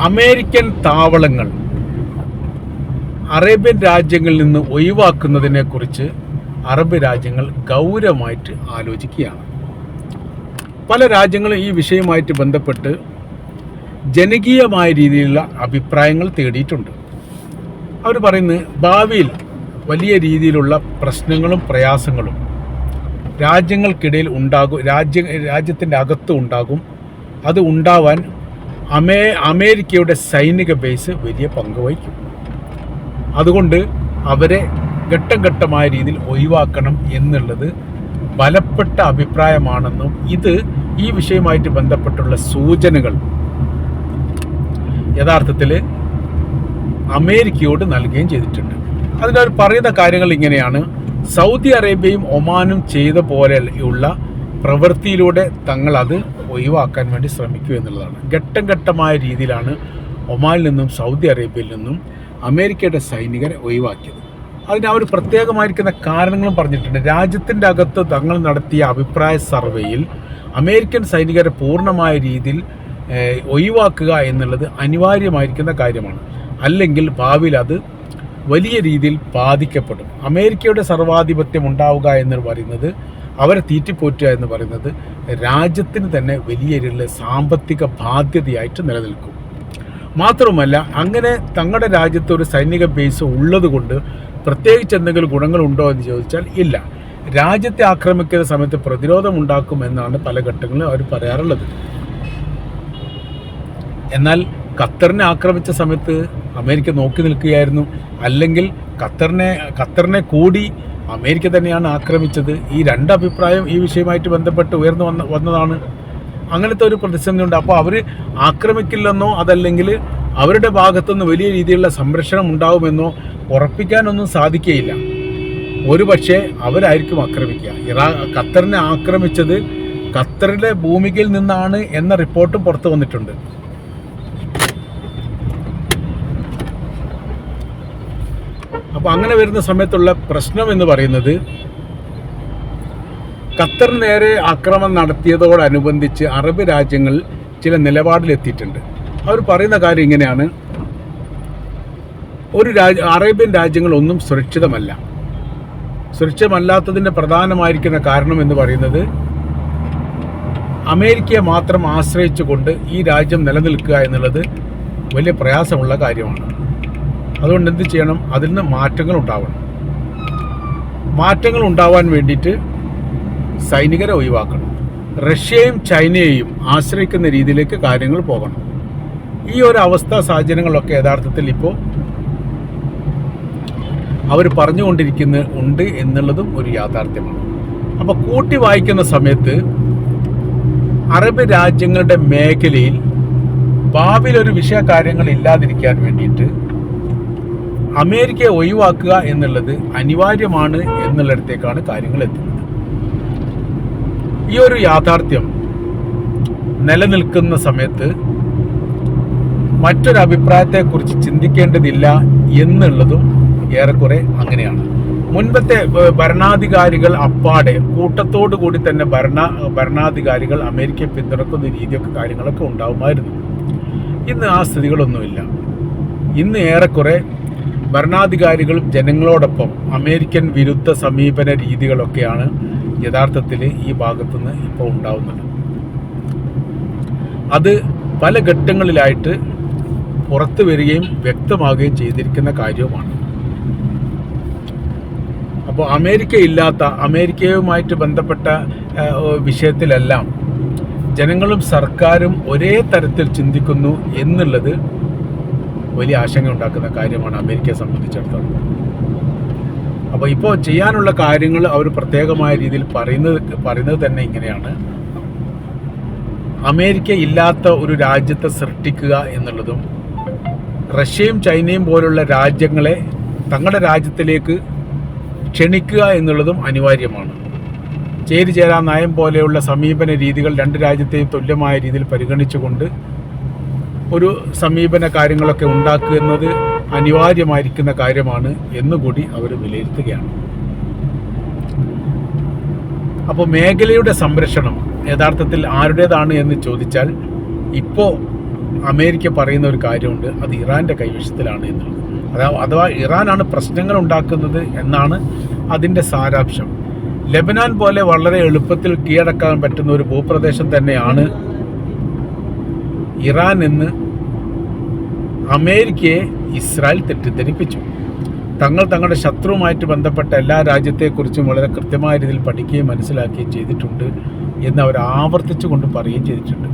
American താവളങ്ങൾ Arabian രാജ്യങ്ങളിൽ നിന്ന് ഒഴിവാക്കുന്നതിനെ കുറിച്ച് അറബ് രാജ്യങ്ങൾ ഗൗരവമായിട്ട് ആലോചിക്കുകയാണ്. പല രാജ്യങ്ങളും ഈ വിഷയമായിട്ട് ബന്ധപ്പെട്ട് ജനകീയമായ രീതിയിലുള്ള അഭിപ്രായങ്ങൾ തേടിയിട്ടുണ്ട്. അവർ പറയുന്നത് ഭാവിയിൽ വലിയ രീതിയിലുള്ള പ്രശ്നങ്ങളും പ്രയാസങ്ങളും രാജ്യങ്ങൾക്കിടയിൽ ഉണ്ടാകും രാജ്യ രാജ്യത്തിന്റെ അകത്ത് ഉണ്ടാകും. അത് ഉണ്ടാവാൻ അമേ അമേരിക്കയുടെ സൈനിക ബേസ് വലിയ പങ്ക് വഹിക്കും. അതുകൊണ്ട് അവരെ ഘട്ടം ഘട്ടമായ രീതിയിൽ ഒഴിവാക്കണം എന്നുള്ളത് ബലപ്പെട്ട അഭിപ്രായമാണെന്നും ഇത് ഈ വിഷയവുമായിട്ട് ബന്ധപ്പെട്ടുള്ള സൂചനകൾ യഥാർത്ഥത്തിൽ അമേരിക്കയോട് നൽകുകയും ചെയ്തിട്ടുണ്ട്. അതിനവർ പറയുന്ന കാര്യങ്ങൾ ഇങ്ങനെയാണ്. സൗദി അറേബ്യയും ഒമാനും ചെയ്ത പോലെയുള്ള പ്രവൃത്തിയിലൂടെ തങ്ങളത് ഒഴിവാക്കാൻ വേണ്ടി ശ്രമിക്കൂ എന്നുള്ളതാണ്. ഘട്ടം ഘട്ടമായ രീതിയിലാണ് ഒമാനിൽ നിന്നും സൗദി അറേബ്യയിൽ നിന്നും അമേരിക്കയുടെ സൈനികരെ ഒഴിവാക്കിയത്. അതിന് അവർ പ്രത്യേകമായിരിക്കുന്ന കാരണങ്ങളും പറഞ്ഞിട്ടുണ്ട്. രാജ്യത്തിന്റെ അകത്ത് തങ്ങൾ നടത്തിയ അഭിപ്രായ സർവേയിൽ അമേരിക്കൻ സൈനികരെ പൂർണമായ രീതിയിൽ ഒഴിവാക്കുക എന്നുള്ളത് അനിവാര്യമായിരിക്കുന്ന കാര്യമാണ്. അല്ലെങ്കിൽ ഭാവിയിൽ അത് വലിയ രീതിയിൽ ബാധിക്കപ്പെടും. അമേരിക്കയുടെ സർവാധിപത്യം ഉണ്ടാവുക എന്ന് പറയുന്നത് അവരെ തീറ്റിപ്പോറ്റുക എന്ന് പറയുന്നത് രാജ്യത്തിന് തന്നെ വലിയ രീതിയിലുള്ള സാമ്പത്തിക ബാധ്യതയായിട്ട് നിലനിൽക്കും. മാത്രവുമല്ല അങ്ങനെ തങ്ങളുടെ രാജ്യത്ത് ഒരു സൈനിക ബേസ് ഉള്ളതുകൊണ്ട് പ്രത്യേകിച്ച് എന്തെങ്കിലും ഗുണങ്ങളുണ്ടോ എന്ന് ചോദിച്ചാൽ ഇല്ല. രാജ്യത്തെ ആക്രമിക്കുന്ന സമയത്ത് പ്രതിരോധം ഉണ്ടാക്കും എന്നാണ് പല ഘട്ടങ്ങളിലും അവർ പറയാറുള്ളത്. എന്നാൽ ഖത്തറിനെ ആക്രമിച്ച സമയത്ത് അമേരിക്ക നോക്കി നിൽക്കുകയായിരുന്നു. അല്ലെങ്കിൽ ഖത്തറിനെ ഖത്തറിനെ കൂടി അമേരിക്ക തന്നെയാണ് ആക്രമിച്ചത്. ഈ രണ്ട് അഭിപ്രായം ഈ വിഷയമായിട്ട് ബന്ധപ്പെട്ട് ഉയർന്നു വന്ന വന്നതാണ്. അങ്ങനത്തെ ഒരു പ്രതിസന്ധി ഉണ്ട് അപ്പോൾ അവർ ആക്രമിക്കില്ലെന്നോ അതല്ലെങ്കിൽ അവരുടെ ഭാഗത്തുനിന്ന് വലിയ രീതിയിലുള്ള സംരക്ഷണം ഉണ്ടാവുമെന്നോ ഉറപ്പിക്കാനൊന്നും സാധിക്കുകയില്ല. ഒരു പക്ഷേ അവരായിരിക്കും ആക്രമിക്കുക. ഇറാ ഖത്തറിനെ ആക്രമിച്ചത് ഖത്തറിലെ ഭൂമികയിൽ നിന്നാണ് എന്ന റിപ്പോർട്ടും പുറത്തു വന്നിട്ടുണ്ട്. അപ്പോൾ അങ്ങനെ വരുന്ന സമയത്തുള്ള പ്രശ്നം എന്ന് പറയുന്നത് ഖത്തർ നേരെ ആക്രമണം നടത്തിയതോടനുബന്ധിച്ച് അറബ് രാജ്യങ്ങൾ ചില നിലപാടിലെത്തിയിട്ടുണ്ട്. അവർ പറയുന്ന കാര്യം ഇങ്ങനെയാണ്. ഒരു രാജ്യ അറേബ്യൻ രാജ്യങ്ങളൊന്നും സുരക്ഷിതമല്ല. സുരക്ഷിതമല്ലാത്തതിന്റെ പ്രധാനമായിരിക്കുന്ന കാരണം എന്ന് പറയുന്നത് അമേരിക്കയെ മാത്രം ആശ്രയിച്ചുകൊണ്ട് ഈ രാജ്യം നിലനിൽക്കുക എന്നുള്ളത് വലിയ പ്രയാസമുള്ള കാര്യമാണ്. അതുകൊണ്ട് എന്ത് ചെയ്യണം? അതിൽ നിന്ന് മാറ്റങ്ങൾ ഉണ്ടാവണം. മാറ്റങ്ങൾ ഉണ്ടാവാൻ വേണ്ടിയിട്ട് സൈനികരെ ഒഴിവാക്കണം. റഷ്യയും ചൈനയെയും ആശ്രയിക്കുന്ന രീതിയിലേക്ക് കാര്യങ്ങൾ പോകണം. ഈ ഒരു അവസ്ഥ സാഹചര്യങ്ങളൊക്കെ യഥാർത്ഥത്തിൽ ഇപ്പോൾ അവർ പറഞ്ഞുകൊണ്ടിരിക്കുന്ന ഉണ്ട് എന്നുള്ളതും ഒരു യാഥാർത്ഥ്യമാണ്. അപ്പോൾ കൂട്ടി വായിക്കുന്ന സമയത്ത് അറബ് രാജ്യങ്ങളുടെ മേഖലയിൽ ഭാവിയിൽ ഒരു വിഷയ കാര്യങ്ങൾ ഇല്ലാതിരിക്കാൻ വേണ്ടിയിട്ട് അമേരിക്കയെ ഒഴിവാക്കുക എന്നുള്ളത് അനിവാര്യമാണ് എന്നുള്ളിടത്തേക്കാണ് കാര്യങ്ങൾ എത്തുന്നത്. ഈ ഒരു യാഥാർത്ഥ്യം നിലനിൽക്കുന്ന സമയത്ത് മറ്റൊരു അഭിപ്രായത്തെക്കുറിച്ച് ചിന്തിക്കേണ്ടതില്ല എന്നുള്ളതും ഏറെക്കുറെ അങ്ങനെയാണ്. മുൻപത്തെ ഭരണാധികാരികൾ അപ്പാടെ കൂട്ടത്തോടു കൂടി തന്നെ ഭരണ ഭരണാധികാരികൾ അമേരിക്കയെ പിന്തുണക്കുന്ന രീതിയൊക്കെ കാര്യങ്ങളൊക്കെ ഉണ്ടാവുമായിരുന്നു. ഇന്ന് ആ സ്ഥിതികളൊന്നുമില്ല. ഇന്ന് ഏറെക്കുറെ ഭരണാധികാരികളും ജനങ്ങളോടൊപ്പം അമേരിക്കൻ വിരുദ്ധ സമീപന രീതികളൊക്കെയാണ് യഥാർത്ഥത്തിൽ ഈ ഭാഗത്തുനിന്ന് ഇപ്പോൾ ഉണ്ടാവുന്നത്. അത് പല ഘട്ടങ്ങളിലായിട്ട് പുറത്തു വരികയും വ്യക്തമാവുകയും ചെയ്തിരിക്കുന്ന കാര്യവുമാണ്. അപ്പോൾ അമേരിക്ക ഇല്ലാത്ത അമേരിക്കയുമായിട്ട് ബന്ധപ്പെട്ട വിഷയത്തിലെല്ലാം ജനങ്ങളും സർക്കാരും ഒരേ തരത്തിൽ ചിന്തിക്കുന്നു എന്നുള്ളത് വലിയ ആശങ്ക ഉണ്ടാക്കുന്ന കാര്യമാണ് അമേരിക്കയെ സംബന്ധിച്ചിടത്തോളം. അപ്പോൾ ഇപ്പോൾ ചെയ്യാനുള്ള കാര്യങ്ങൾ അവർ പ്രത്യേകമായ രീതിയിൽ പറയുന്നത് പറയുന്നത് തന്നെ ഇങ്ങനെയാണ്. അമേരിക്ക ഇല്ലാത്ത ഒരു രാജ്യത്തെ സൃഷ്ടിക്കുക എന്നുള്ളതും റഷ്യയും ചൈനയും പോലുള്ള രാജ്യങ്ങളെ തങ്ങളുടെ രാജ്യത്തിലേക്ക് ക്ഷണിക്കുക എന്നുള്ളതും അനിവാര്യമാണ്. ചേരി ചേരാ നയം പോലെയുള്ള സമീപന രീതികൾ രണ്ട് രാജ്യത്തെയും തുല്യമായ രീതിയിൽ പരിഗണിച്ചുകൊണ്ട് ഒരു സമീപന കാര്യങ്ങളൊക്കെ ഉണ്ടാക്കുക എന്നത് അനിവാര്യമായിരിക്കുന്ന കാര്യമാണ് എന്നുകൂടി അവർ വിലയിരുത്തുകയാണ്. അപ്പോൾ മേഖലയുടെ സംരക്ഷണം യഥാർത്ഥത്തിൽ ആരുടേതാണ് എന്ന് ചോദിച്ചാൽ ഇപ്പോൾ അമേരിക്ക പറയുന്ന ഒരു കാര്യമുണ്ട് അത് ഇറാന്റെ കൈവശത്തിലാണ് എന്നുള്ളത്. അഥവാ ഇറാനാണ് പ്രശ്നങ്ങൾ ഉണ്ടാക്കുന്നത് എന്നാണ് അതിന്റെ സാരാംശം. ലെബനാൻ പോലെ വളരെ എളുപ്പത്തിൽ കീഴടക്കാൻ പറ്റുന്ന ഒരു ഭൂപ്രദേശം തന്നെയാണ് ഇറാൻ എന്ന് അമേരിക്കയെ ഇസ്രായേൽ തെറ്റിദ്ധരിപ്പിച്ചു. തങ്ങൾ തങ്ങളുടെ ശത്രുവുമായിട്ട് ബന്ധപ്പെട്ട എല്ലാ രാജ്യത്തെക്കുറിച്ചും വളരെ കൃത്യമായ രീതിയിൽ പഠിക്കുകയും മനസ്സിലാക്കുകയും ചെയ്തിട്ടുണ്ട് എന്ന് അവർ ആവർത്തിച്ചു കൊണ്ട് പറയുകയും ചെയ്തിട്ടുണ്ട്.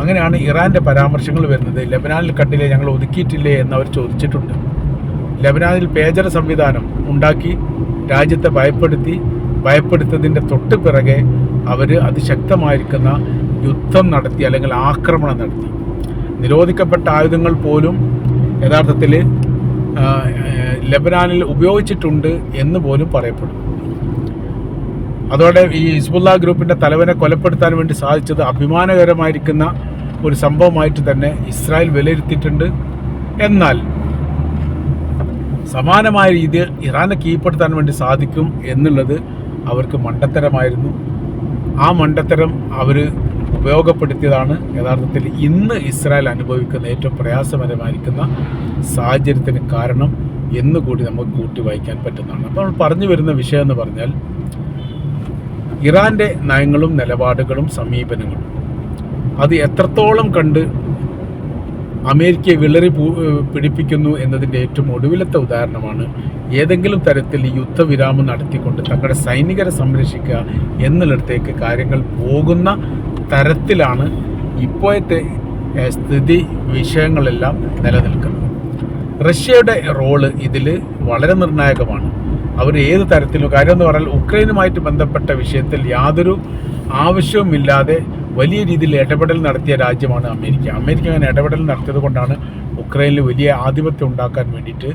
അങ്ങനെയാണ് ഇറാന്റെ പരാമർശങ്ങൾ വരുന്നത്. ലെബനാനിൽ കണ്ടില്ലേ ഞങ്ങൾ ഒതുക്കിയിട്ടില്ലേ എന്ന് അവർ ചോദിച്ചിട്ടുണ്ട്. ലെബനാനിൽ പേജർ സംവിധാനം ഉണ്ടാക്കി രാജ്യത്തെ ഭയപ്പെടുത്തി ഭയപ്പെടുത്തതിന്റെ തൊട്ട് പിറകെ അവർ അതിശക്തമായിരിക്കുന്ന യുദ്ധം നടത്തി അല്ലെങ്കിൽ ആക്രമണം നടത്തി. നിരോധിക്കപ്പെട്ട ആയുധങ്ങൾ പോലും യഥാർത്ഥത്തിൽ ലബനാനിൽ ഉപയോഗിച്ചിട്ടുണ്ട് എന്ന് പോലും പറയപ്പെടും. അതോടെ ഈ ഹിസ്ബുല്ല ഗ്രൂപ്പിന്റെ തലവനെ കൊലപ്പെടുത്താൻ വേണ്ടി സാധിച്ചത് അഭിമാനകരമായിരിക്കുന്ന ഒരു സംഭവമായിട്ട് തന്നെ ഇസ്രായേൽ വിലയിരുത്തിയിട്ടുണ്ട്. എന്നാൽ സമാനമായ രീതിയിൽ ഇറാനെ കീഴ്പ്പെടുത്താൻ വേണ്ടി സാധിക്കും എന്നുള്ളത് അവർക്ക് മണ്ടത്തരമായിരുന്നു. ആ മണ്ടത്തരം അവർ ഉപയോഗപ്പെടുത്തിയതാണ്. യഥാർത്ഥത്തിൽ ഇന്ന് ഇസ്രായേൽ അനുഭവിക്കുന്ന ഏറ്റവും പ്രയാസപരമായിരിക്കുന്ന സാഹചര്യത്തിന് കാരണം എന്നുകൂടി നമുക്ക് കൂട്ടി വായിക്കാൻ പറ്റുന്നതാണ്. അപ്പോൾ നമ്മൾ പറഞ്ഞു വരുന്ന വിഷയം എന്ന് പറഞ്ഞാൽ ഇറാന്റെ നയങ്ങളും നിലപാടുകളും സമീപനങ്ങളും. അത് എത്രത്തോളം കണ്ട് അമേരിക്കയെ വിളറി പിടിപ്പിക്കുന്നു എന്നതിന്റെ ഏറ്റവും ഒടുവിലത്തെ ഉദാഹരണമാണ് ഏതെങ്കിലും തരത്തിൽ യുദ്ധവിരാമം നടത്തിക്കൊണ്ട് തങ്ങളുടെ സൈനികരെ സംരക്ഷിക്കുക എന്നിടത്തേക്ക് കാര്യങ്ങൾ പോകുന്ന തരത്തിലാണ് ഇപ്പോഴത്തെ സ്ഥിതി വിഷയങ്ങളെല്ലാം നിലനിൽക്കുന്നത്. റഷ്യയുടെ റോൾ ഇതിൽ വളരെ നിർണായകമാണ്. അവർ ഏത് തരത്തിലും കാര്യം എന്ന് പറഞ്ഞാൽ ഉക്രൈനുമായിട്ട് ബന്ധപ്പെട്ട വിഷയത്തിൽ യാതൊരു ആവശ്യവുമില്ലാതെ വലിയ രീതിയിൽ ഇടപെടൽ നടത്തിയ രാജ്യമാണ് അമേരിക്ക. അമേരിക്ക അങ്ങനെ ഇടപെടൽ നടത്തിയത് കൊണ്ടാണ് ഉക്രൈനിൽ വലിയ ആധിപത്യം ഉണ്ടാക്കാൻ വേണ്ടിയിട്ട്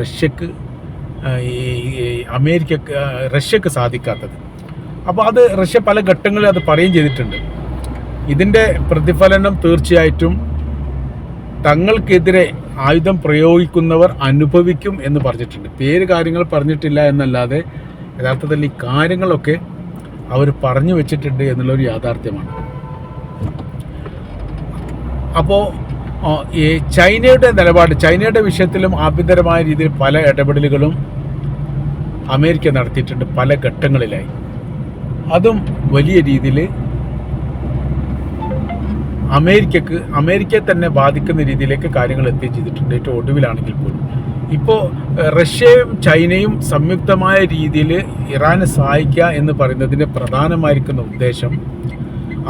റഷ്യക്ക് ഈ അമേരിക്ക റഷ്യക്ക് സാധിക്കാത്തത്. അപ്പോൾ അത് റഷ്യ പല ഘട്ടങ്ങളിൽ അത് പറയുകയും ചെയ്തിട്ടുണ്ട്. ഇതിന്റെ പ്രതിഫലനം തീർച്ചയായിട്ടും തങ്ങൾക്കെതിരെ ആയുധം പ്രയോഗിക്കുന്നവർ അനുഭവിക്കും എന്ന് പറഞ്ഞിട്ടുണ്ട്. പേര് കാര്യങ്ങൾ പറഞ്ഞിട്ടില്ല എന്നല്ലാതെ യഥാർത്ഥത്തിൽ ഈ കാര്യങ്ങളൊക്കെ അവർ പറഞ്ഞു വെച്ചിട്ടുണ്ട് എന്നുള്ളൊരു യാഥാർത്ഥ്യമാണ്. അപ്പോൾ ഈ ചൈനയുടെ നിലപാട് ചൈനയുടെ വിഷയത്തിലും ആഭ്യന്തരമായ രീതിയിൽ പല ഇടപെടലുകളും അമേരിക്ക നടത്തിയിട്ടുണ്ട് പല ഘട്ടങ്ങളിലായി. അതും വലിയ രീതിയിൽ അമേരിക്കക്ക് അമേരിക്കയെ തന്നെ ബാധിക്കുന്ന രീതിയിലേക്ക് കാര്യങ്ങൾ എത്തിച്ചെയ്തിട്ടുണ്ട് ഏറ്റവും ഒടുവിലാണെങ്കിൽ പോലും. ഇപ്പോൾ റഷ്യയും ചൈനയും സംയുക്തമായ രീതിയിൽ ഇറാനെ സഹായിക്കുക എന്ന് പറയുന്നതിന്റെ പ്രധാനമായിരിക്കുന്ന ഉദ്ദേശം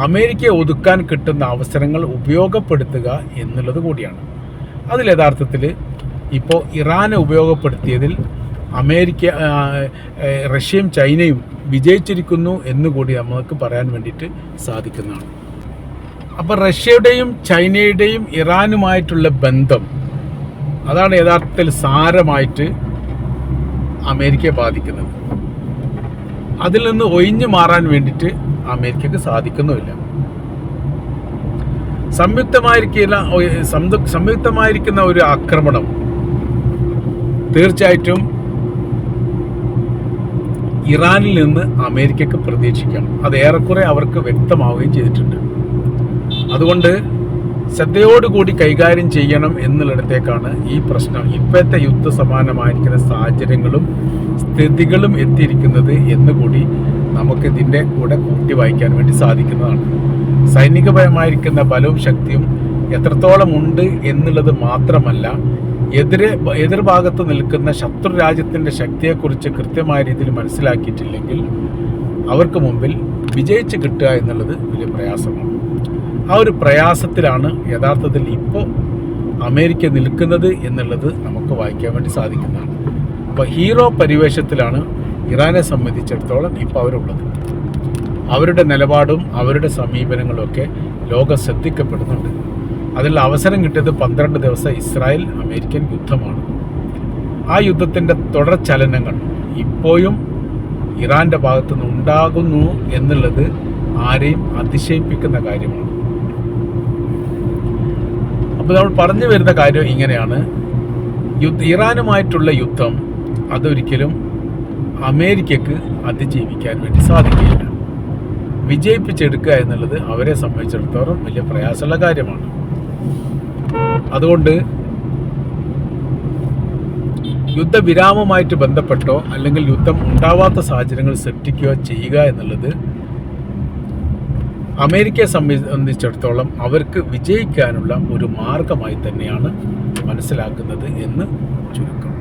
അമേരിക്കയെ ഒതുക്കാൻ കിട്ടുന്ന അവസരങ്ങൾ ഉപയോഗപ്പെടുത്തുക എന്നുള്ളത് കൂടിയാണ്. അതിൽ യഥാർത്ഥത്തിൽ ഇപ്പോൾ ഇറാനെ ഉപയോഗപ്പെടുത്തിയതിൽ അമേരിക്ക റഷ്യയും ചൈനയും വിജയിച്ചിരിക്കുന്നു എന്നുകൂടി നമുക്ക് പറയാൻ വേണ്ടിയിട്ട് സാധിക്കുന്നതാണ്. അപ്പോൾ റഷ്യയുടെയും ചൈനയുടെയും ഇറാനുമായിട്ടുള്ള ബന്ധം അതാണ് യഥാർത്ഥത്തിൽ സാരമായിട്ട് അമേരിക്കയെ ബാധിക്കുന്നത്. അതിൽ നിന്ന് ഒഴിഞ്ഞു മാറാൻ വേണ്ടിയിട്ട് അമേരിക്കക്ക് സാധിക്കുന്നുമില്ല. സംയുക്തമായിരിക്കുന്ന സംയുക്തമായിരിക്കുന്ന ഒരു ആക്രമണം തീർച്ചയായിട്ടും ഇറാനിൽ നിന്ന് അമേരിക്കക്ക് പ്രതീക്ഷിക്കാം. അത് ഏറെക്കുറെ അവർക്ക് വ്യക്തമാവുകയും ചെയ്തിട്ടുണ്ട്. അതുകൊണ്ട് ശ്രദ്ധയോടുകൂടി കൈകാര്യം ചെയ്യണം എന്നുള്ളിടത്തേക്കാണ് ഈ പ്രശ്നം. ഇപ്പോഴത്തെ യുദ്ധ സമാനമായിരിക്കുന്ന സാഹചര്യങ്ങളും സ്ഥിതികളും എത്തിയിരിക്കുന്നത് എന്നുകൂടി നമുക്ക് ഇതിന്റെ കൂടെ കൂട്ടി വായിക്കാൻ വേണ്ടി സാധിക്കുന്നതാണ്. സൈനികപരമായിരിക്കുന്ന ബലവും ശക്തിയും എത്രത്തോളം ഉണ്ട് എന്നുള്ളത് മാത്രമല്ല എതിരെ എതിർഭാഗത്ത് നിൽക്കുന്ന ശത്രു രാജ്യത്തിന്റെ ശക്തിയെക്കുറിച്ച് കൃത്യമായ രീതിയിൽ മനസ്സിലാക്കിയിട്ടില്ലെങ്കിൽ അവർക്ക് മുമ്പിൽ വിജയിച്ച് കിട്ടുക എന്നുള്ളത് വലിയ പ്രയാസമാണ്. ആ ഒരു പ്രയാസത്തിലാണ് യഥാർത്ഥത്തിൽ ഇപ്പോൾ അമേരിക്ക നിൽക്കുന്നത് എന്നുള്ളത് നമുക്ക് വായിക്കാൻ വേണ്ടി സാധിക്കുന്നതാണ്. അപ്പോൾ ഹീറോ പരിവേഷത്തിലാണ് ഇറാനെ സംബന്ധിച്ചിടത്തോളം ഇപ്പോൾ അവരുള്ളത്. അവരുടെ നിലപാടും അവരുടെ സമീപനങ്ങളും ഒക്കെ ലോകം ശ്രദ്ധിക്കപ്പെടുന്നുണ്ട്. അതിൽ അവസരം കിട്ടിയത് പന്ത്രണ്ട് ദിവസം ഇസ്രായേൽ അമേരിക്കൻ യുദ്ധമാണ്. ആ യുദ്ധത്തിന്റെ തുടർ ചലനങ്ങൾ ഇപ്പോഴും ഇറാന്റെ ഭാഗത്തു നിന്ന് ഉണ്ടാകുന്നു എന്നുള്ളത് ആരെയും അതിശയിപ്പിക്കുന്ന കാര്യമാണ്. അപ്പോൾ നമ്മൾ പറഞ്ഞു വരുന്ന കാര്യം ഇങ്ങനെയാണ്. യുദ്ധ ഇറാനുമായിട്ടുള്ള യുദ്ധം അതൊരിക്കലും അമേരിക്കക്ക് അതിജീവിക്കാൻ വേണ്ടി സാധിക്കില്ല. വിജയിപ്പിച്ചെടുക്കുക എന്നുള്ളത് അവരെ സംബന്ധിച്ചിടത്തോളം വലിയ പ്രയാസമുള്ള കാര്യമാണ്. അതുകൊണ്ട് യുദ്ധവിരാമമായിട്ട് ബന്ധപ്പെട്ടോ അല്ലെങ്കിൽ യുദ്ധം ഉണ്ടാവാത്ത സാഹചര്യങ്ങൾ സൃഷ്ടിക്കുകയോ ചെയ്യുക എന്നുള്ളത് അമേരിക്കയെ സംബന്ധിച്ചിടത്തോളം അവർക്ക് വിജയിക്കാനുള്ള ഒരു മാർഗമായി തന്നെയാണ് മനസ്സിലാക്കുന്നത് എന്ന് ചുരുക്കം.